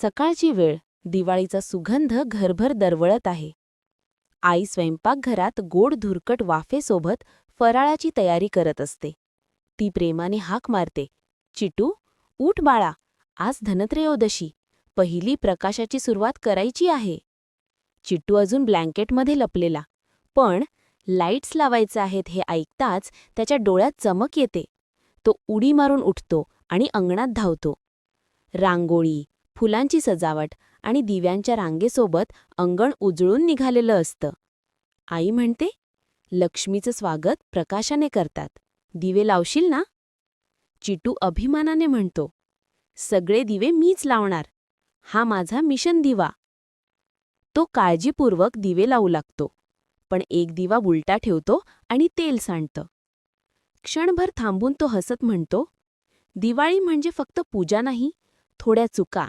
सकाळची वेळ दिवाळीचा सुगंध घरभर दरवळत आहे. आई स्वयंपाकघरात गोड धुरकट वाफेसोबत फराळाची तयारी करत असते. ती प्रेमाने हाक मारते. चिटू उठ बाळा आज धनत्रयोदशी. पहिली प्रकाशाची सुरुवात करायची आहे. चिट्टू अजून ब्लँकेटमध्ये लपलेला. पण लाईट्स लावायचे आहेत हे ऐकताच त्याच्या डोळ्यात चमक येते. तो उडी मारून उठतो आणि अंगणात धावतो. रांगोळी फुलांची सजावट आणि दिव्यांच्या रांगेसोबत अंगण उजळून निघालेलं असतं. आई म्हणते लक्ष्मीचं स्वागत प्रकाशाने करतात. दिवे लावशील ना? चिटू अभिमानाने म्हणतो सगळे दिवे मीच लावणार. हा माझा मिशन दिवा. तो काळजीपूर्वक दिवे लावू लागतो पण एक दिवा उलटा ठेवतो आणि तेल सांडतं. क्षणभर थांबून तो हसत म्हणतो दिवाळी म्हणजे फक्त पूजा नाही थोड्या चुका.